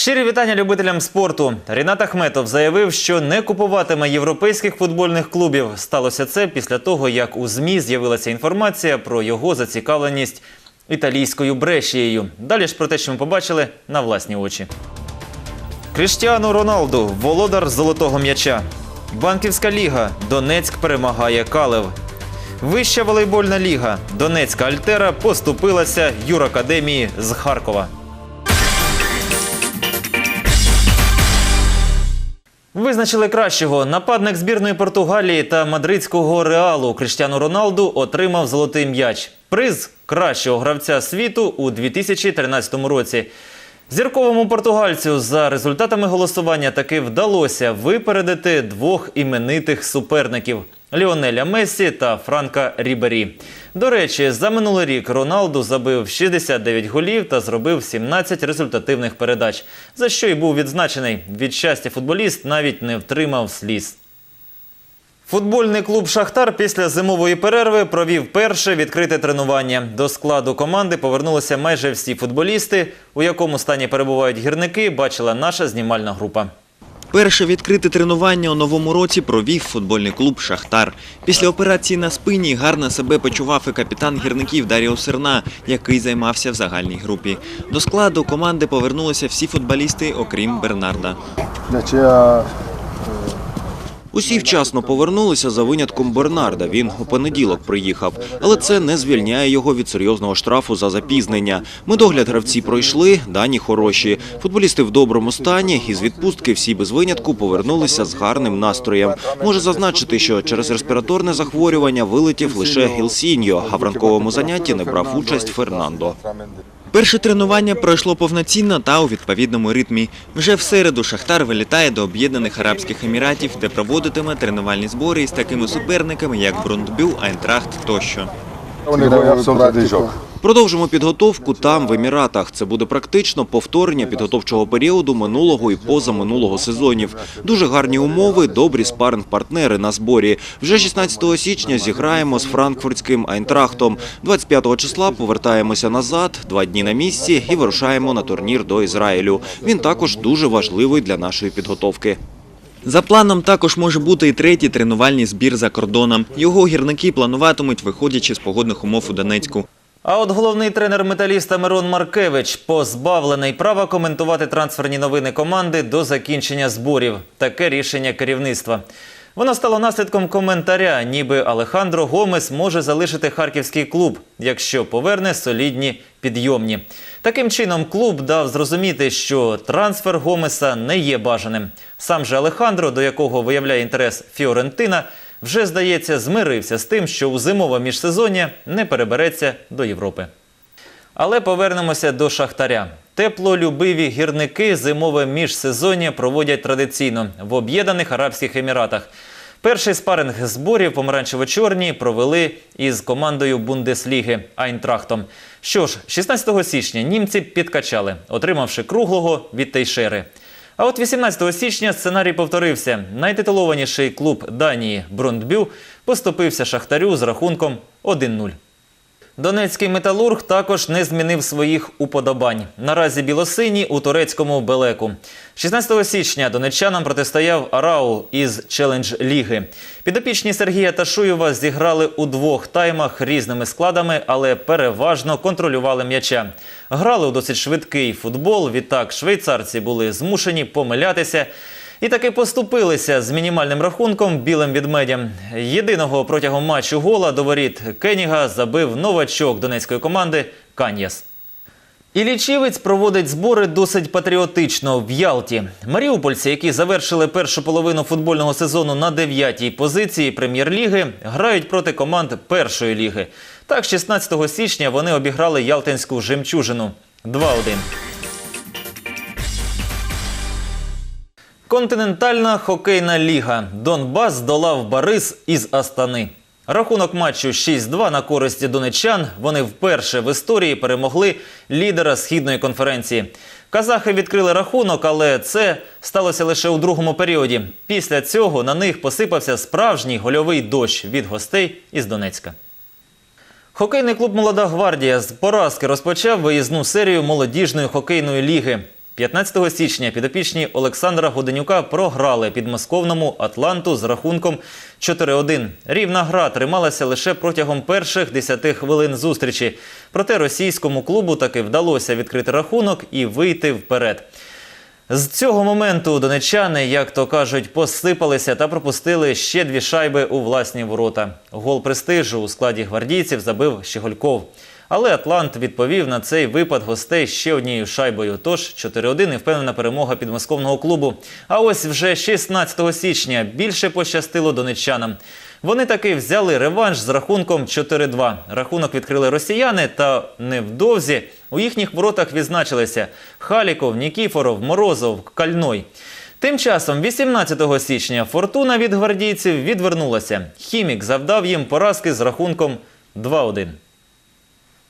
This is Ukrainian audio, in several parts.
Щирі вітання любителям спорту. Рінат Ахметов заявив, що не купуватиме європейських футбольних клубів. Сталося це після того, як у ЗМІ з'явилася інформація про його зацікавленість італійською брешією. Далі ж про те, що ми побачили на власні очі. Кріштіану Роналду, володар золотого м'яча. Банківська ліга. Донецьк перемагає Калев. Вища волейбольна ліга. Донецька Альтера поступилася Юракадемії з Харкова. Визначили кращого. Нападник збірної Португалії та мадридського реалу Криштіану Роналду отримав золотий м'яч. Приз кращого гравця світу у 2013 році. Зірковому португальцю за результатами голосування таки вдалося випередити двох іменитих суперників Ліонеля Мессі та Франка Рібері. До речі, за минулий рік Роналду забив 69 голів та зробив 17 результативних передач, за що й був відзначений. Від щастя, футболіст навіть не втримав сліз. Футбольний клуб Шахтар після зимової перерви провів перше відкрите тренування. До складу команди повернулися майже всі футболісти. У якому стані перебувають гірники, бачила наша знімальна група. Перше відкрите тренування у новому році провів футбольний клуб Шахтар. Після операції на спині гарно себе почував і капітан гірників Даріо Серна, який займався в загальній групі. До складу команди повернулися всі футболісти, окрім Бернарда. Усі вчасно повернулися за винятком Бернарда. Він у понеділок приїхав, але це не звільняє його від серйозного штрафу за запізнення. Медогляд гравці пройшли, дані хороші. Футболісти в доброму стані і з відпустки всі без винятку повернулися з гарним настроєм. Може зазначити, що через респіраторне захворювання вилетів лише Гілсіньо, а в ранковому занятті не брав участь Фернандо. Перше тренування пройшло повноцінно та у відповідному ритмі. Вже в середу Шахтар вилітає до Об'єднаних Арабських Еміратів, де проводитиме тренувальні збори із такими суперниками, як Брундбю, Айнтрахт тощо. Продовжимо підготовку там, в Еміратах. Це буде практично повторення підготовчого періоду минулого і позаминулого сезонів. Дуже гарні умови, добрі спаринг-партнери на зборі. Вже 16 січня зіграємо з франкфуртським Айнтрахтом. 25 числа повертаємося назад, два дні на місці і вирушаємо на турнір до Ізраїлю. Він також дуже важливий для нашої підготовки. За планом також може бути і третій тренувальний збір за кордоном. Його гірники плануватимуть, виходячи з погодних умов у Донецьку. А от головний тренер металіста Мирон Маркевич позбавлений права коментувати трансферні новини команди до закінчення зборів. Таке рішення керівництва. Воно стало наслідком коментаря, ніби Алехандро Гомес може залишити харківський клуб, якщо поверне солідні підйомні. Таким чином, клуб дав зрозуміти, що трансфер Гомеса не є бажаним. Сам же Алехандро, до якого виявляє інтерес Фіорентина, вже здається змирився з тим, що у зимове міжсезоння не перебереться до Європи. Але повернемося до Шахтаря. Теплолюбиві гірники зимове міжсезоння проводять традиційно в Об'єднаних Арабських Еміратах. Перший спаринг зборів помаранчево-чорні провели із командою Бундесліги Айнтрахтом. Що ж, 16 січня німці підкачали, отримавши круглого від Тейшери. А от 18 січня сценарій повторився. Найтитулованіший клуб Данії Брундбю поступився Шахтарю з рахунком 1-0. Донецький металург також не змінив своїх уподобань. Наразі білосині у турецькому Белеку. 16 січня донеччанам протистояв Арау із челендж ліги. Підопічні Сергія Ташуєва зіграли у двох таймах різними складами, але переважно контролювали м'яча. Грали у досить швидкий футбол. Відтак швейцарці були змушені помилятися. І таки поступилися з мінімальним рахунком білим відмедям. Єдиного протягом матчу гола до воріт Кеніга забив новачок донецької команди Кан'яс. Ілічівець проводить збори досить патріотично в Ялті. Маріупольці, які завершили першу половину футбольного сезону на дев'ятій позиції прем'єр-ліги, грають проти команд першої ліги. Так, 16 січня вони обіграли Ялтинську жемчужину 2-1. Континентальна хокейна ліга. Донбас здолав Барис із Астани. Рахунок матчу 6-2 на користь донеччан. Вони вперше в історії перемогли лідера східної конференції. Казахи відкрили рахунок, але це сталося лише у другому періоді. Після цього на них посипався справжній гольовий дощ від гостей із Донецька. Хокейний клуб Молода гвардія з поразки розпочав виїзну серію молодіжної хокейної ліги. 15 січня підопічні Олександра Годенюка програли підмосковному Атланту з рахунком 4-1. Рівна гра трималася лише протягом перших 10 хвилин зустрічі. Проте російському клубу таки вдалося відкрити рахунок і вийти вперед. З цього моменту донечани, як то кажуть, посипалися та пропустили ще дві шайби у власні ворота. Гол престижу у складі гвардійців забив Щегольков. Але Атлант відповів на цей випад гостей ще однією шайбою. Тож 4-1 і впевнена перемога підмосковного клубу. А ось вже 16 січня більше пощастило донеччанам. Вони таки взяли реванш з рахунком 4-2. Рахунок відкрили росіяни, та невдовзі у їхніх воротах відзначилися Халіков, Нікіфоров, Морозов, Кальной. Тим часом, 18 січня, фортуна від гвардійців відвернулася. Хімік завдав їм поразки з рахунком 2-1.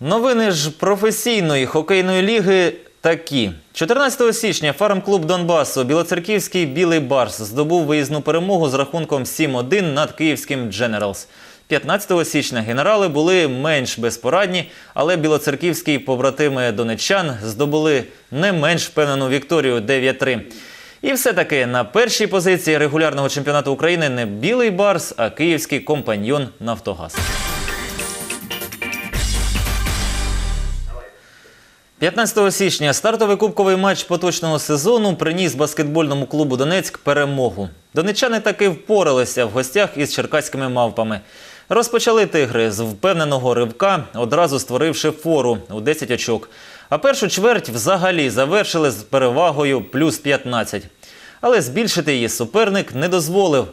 Новини ж професійної хокейної ліги такі. 14 січня фармклуб Донбасу Білоцерківський Білий Барс здобув виїзну перемогу з рахунком 7-1 над київським Дженералс. 15 січня генерали були менш безпорадні, але білоцерківські побратими донеччан здобули не менш впевнену вікторію 9-3. І все-таки на першій позиції регулярного чемпіонату України не білий барс, а київський компаньйон Нафтогаз. 15 січня стартовий кубковий матч поточного сезону приніс баскетбольному клубу Донецьк перемогу. Донеччани таки впоралися в гостях із черкаськими мавпами. Розпочали тигри з впевненого ривка, одразу створивши фору у 10 очок. А першу чверть взагалі завершили з перевагою плюс 15. Але збільшити її суперник не дозволив.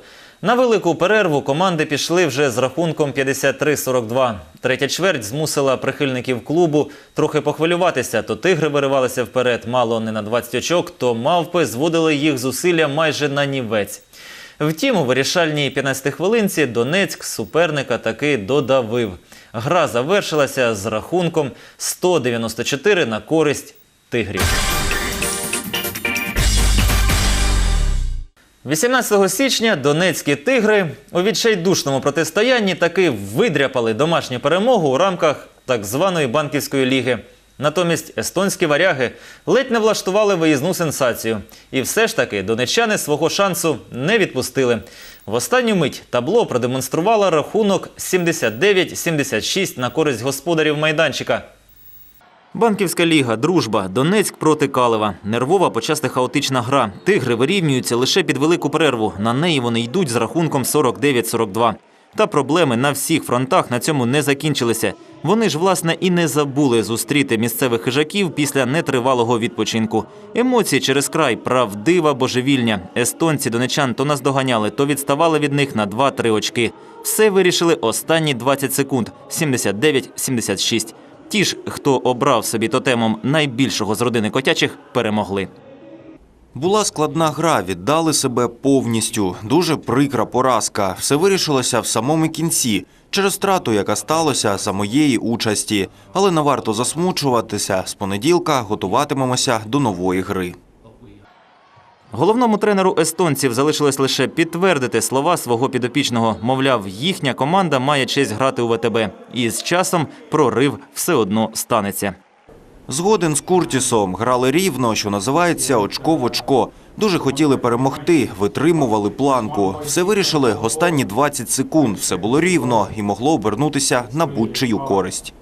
На велику перерву команди пішли вже з рахунком 53-42. Третя чверть змусила прихильників клубу трохи похвилюватися. То тигри виривалися вперед мало не на 20 очок, то мавпи зводили їх зусилля майже на нівець. Втім, у вирішальній 15 хвилинці Донецьк суперника таки додавив. Гра завершилася з рахунком 194 на користь тигрів. 18 січня донецькі тигри у відчайдушному протистоянні таки видряпали домашню перемогу у рамках так званої банківської ліги. Натомість естонські варяги ледь не влаштували виїзну сенсацію. І все ж таки донеччани свого шансу не відпустили. В останню мить табло продемонструвало рахунок 79-76 на користь господарів майданчика. Банківська ліга, дружба, Донецьк проти Калева. Нервова, почасти хаотична гра. Тигри вирівнюються лише під велику перерву. На неї вони йдуть з рахунком 49-42. Та проблеми на всіх фронтах на цьому не закінчилися. Вони ж, власне, і не забули зустріти місцевих хижаків після нетривалого відпочинку. Емоції через край, правдива божевільня. Естонці донечан то наздоганяли, то відставали від них на 2-3 очки. Все вирішили останні 20 секунд 79-76. Ті ж, хто обрав собі тотемом найбільшого з родини котячих, перемогли. Була складна гра, віддали себе повністю. Дуже прикра поразка. Все вирішилося в самому кінці через страту, яка сталася за моєї участі. Але не варто засмучуватися. З понеділка готуватимемося до нової гри. Головному тренеру естонців залишилось лише підтвердити слова свого підопічного. Мовляв, їхня команда має честь грати у ВТБ. І з часом прорив все одно станеться. Згоден з Куртісом грали рівно, що називається очко в очко. Дуже хотіли перемогти, витримували планку. Все вирішили останні 20 секунд. Все було рівно і могло обернутися на будь-чию користь.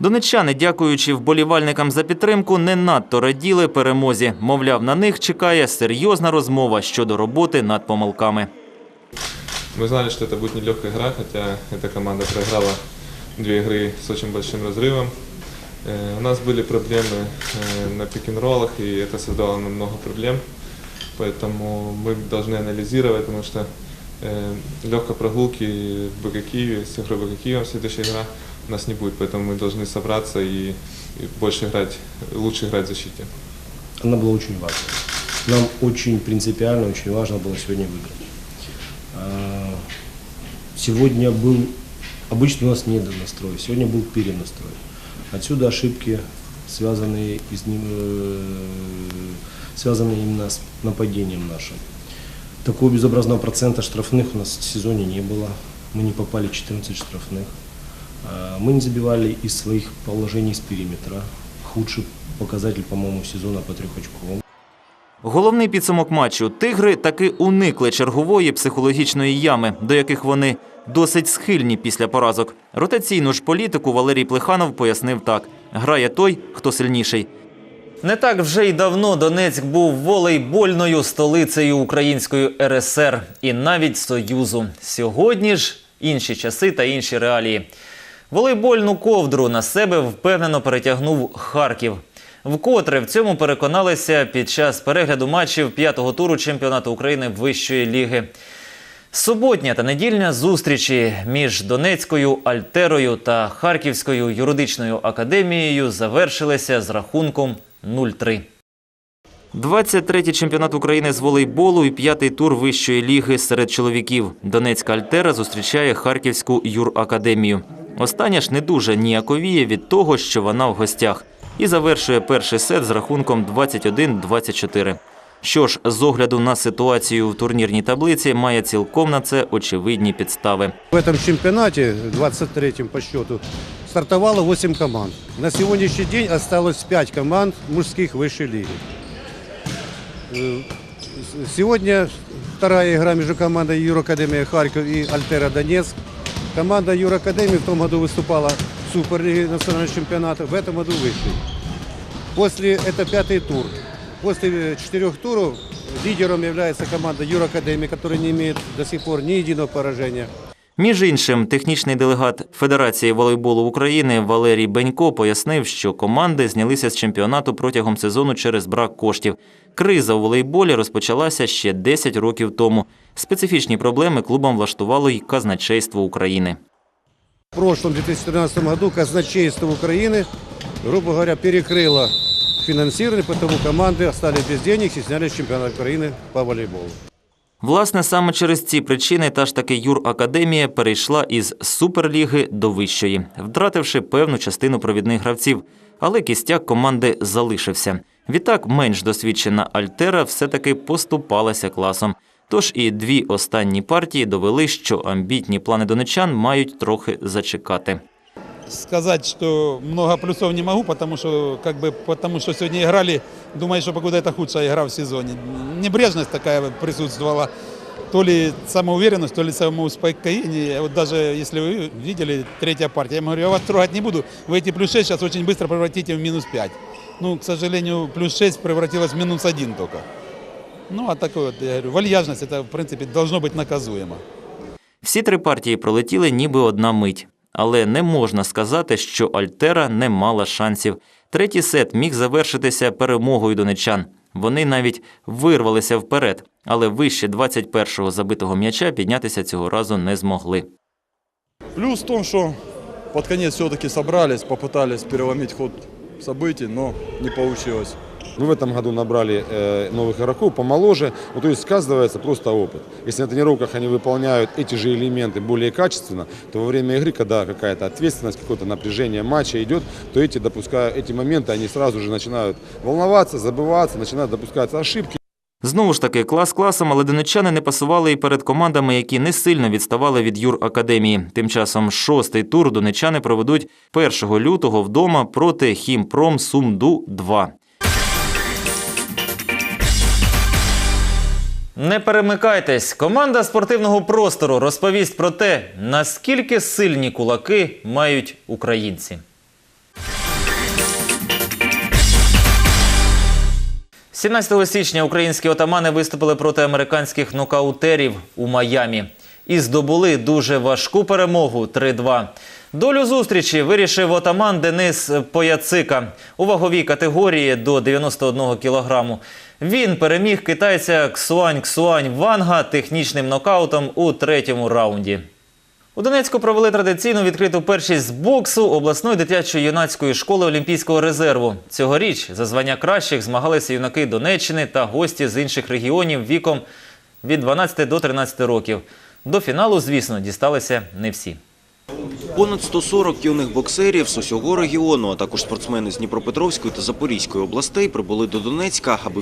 Донеччани, дякуючи вболівальникам за підтримку, не надто раділи перемозі. Мовляв, на них чекає серйозна розмова щодо роботи над помилками. Мы знали, что это будет нелегкая игра, хотя эта команда проиграла две игры с очень большим разрывом. Э, У нас были проблемы э, на пик-н-роллах, и это создало нам много проблем. Поэтому мы должны анализировать, потому что э, легкой прогулки в БК Киеве, с игрой БК Киевом следующая игра у нас не будет. Поэтому мы должны собраться и, и больше играть, лучше играть в защите. она была очень важна. Нам очень принципиально, очень важно было сегодня выиграть. А, Сегодня был, обычно у нас недонастрой, сегодня был перенастрой. Отсюда ошибки, связанные, из, э, связанные именно с нападением нашим. Такого безобразного процента штрафных у нас в сезоне не было. Мы не попали в 14 штрафных. А, Мы не забивали из своих положений с периметра. Худший показатель, по-моему, сезона по трехочковому. Головний підсумок матчу тигри таки уникли чергової психологічної ями, до яких вони досить схильні після поразок. Ротаційну ж політику Валерій Плеханов пояснив так: грає той, хто сильніший. Не так вже й давно Донецьк був волейбольною столицею української РСР і навіть Союзу. Сьогодні ж інші часи та інші реалії. Волейбольну ковдру на себе впевнено перетягнув Харків. Вкотре в цьому переконалися під час перегляду матчів п'ятого туру чемпіонату України Вищої ліги. Суботня та недільня зустрічі між Донецькою Альтерою та Харківською юридичною академією завершилися з рахунком 0-3. 23-й чемпіонат України з волейболу і п'ятий тур вищої ліги серед чоловіків. Донецька Альтера зустрічає Харківську юракадемію. Остання ж не дуже ніяковіє від того, що вона в гостях, і завершує перший сет з рахунком 21-24. Що ж, з огляду на ситуацію в турнірній таблиці, має цілком на це очевидні підстави. В этом чемпионате, 23-м по счету, стартовало 8 команд. На сегодняшний день осталось 5 команд мужских высшей лиги. Э, с- Сегодня вторая игра между командой Юракадемия Харьков и Альтера Донецк. Команда Юракадемии в том году выступала в Суперлиге национального чемпионата, в этом году высшей. После, это пятый тур. После э, четырех туров лидером является команда Юракадемии, которая не имеет до сих пор ни единого поражения. Між іншим, технічний делегат Федерації волейболу України Валерій Бенько пояснив, що команди знялися з чемпіонату протягом сезону через брак коштів. Криза у волейболі розпочалася ще 10 років тому. Специфічні проблеми клубам влаштувало й казначейство України. В прошлом 2013 году казначейство Украины, грубо говоря, перекрыло финансирование, потому команды остались без денег и снялись с чемпионата Украины по волейболу. Власне, саме через ці причини та ж таки Юракадемія перейшла із суперліги до вищої, втративши певну частину провідних гравців. Але кістяк команди залишився. Відтак, менш досвідчена Альтера все-таки поступалася класом. Тож і дві останні партії довели, що амбітні плани донечан мають трохи зачекати сказать, что много плюсов не могу, потому что, как бы, потому что сегодня играли, думаю, что покуда это худшая игра в сезоне. Небрежность такая присутствовала, то ли самоуверенность, то ли самоуспокоение. Вот даже если вы видели третья партия, я говорю, я вас трогать не буду, вы эти плюс 6 сейчас очень быстро превратите в минус 5. Ну, к сожалению, плюс 6 превратилось в минус 1 только. Ну, а такой вот, я говорю, вальяжность, это, в принципе, должно быть наказуемо. Всі три партії пролетіли ніби одна мить. Але не можна сказати, що Альтера не мала шансів. Третій сет міг завершитися перемогою донечан. Вони навіть вирвалися вперед, але вище 21-го забитого м'яча піднятися цього разу не змогли. Плюс в том, что под конец все-таки собрались, попытались переломить ход событий, но не получилось. Мы в этом году набрали э, новых игроков помоложе, ну, то есть сказывается просто опыт. Если на тренировках они выполняют эти же элементы более качественно, то во время игры, когда какая-то ответственность, какое-то напряжение матча идет, то эти, допуская эти моменты, они сразу же начинают волноваться, забываться, начинают допускаться ошибки. Знову ж таки, клас класом, але донеччани не пасували і перед командами, які не сильно відставали від Юр Академії. Тим часом шостий тур донеччани проведуть 1 лютого вдома проти Хімпром Сумду 2. Не перемикайтесь. Команда спортивного простору розповість про те, наскільки сильні кулаки мають українці. – 17 січня українські отамани виступили проти американських нокаутерів у Майамі і здобули дуже важку перемогу 3-2. Долю зустрічі вирішив отаман Денис Пояцика у ваговій категорії до 91 кілограму. Він переміг китайця Ксуань Ксуань Ванга технічним нокаутом у третьому раунді. У Донецьку провели традиційну відкриту першість з боксу обласної дитячої юнацької школи Олімпійського резерву. Цьогоріч за звання кращих змагалися юнаки Донеччини та гості з інших регіонів віком від 12 до 13 років. До фіналу, звісно, дісталися не всі. Понад 140 юних боксерів з усього регіону, а також спортсмени з Дніпропетровської та Запорізької областей прибули до Донецька, аби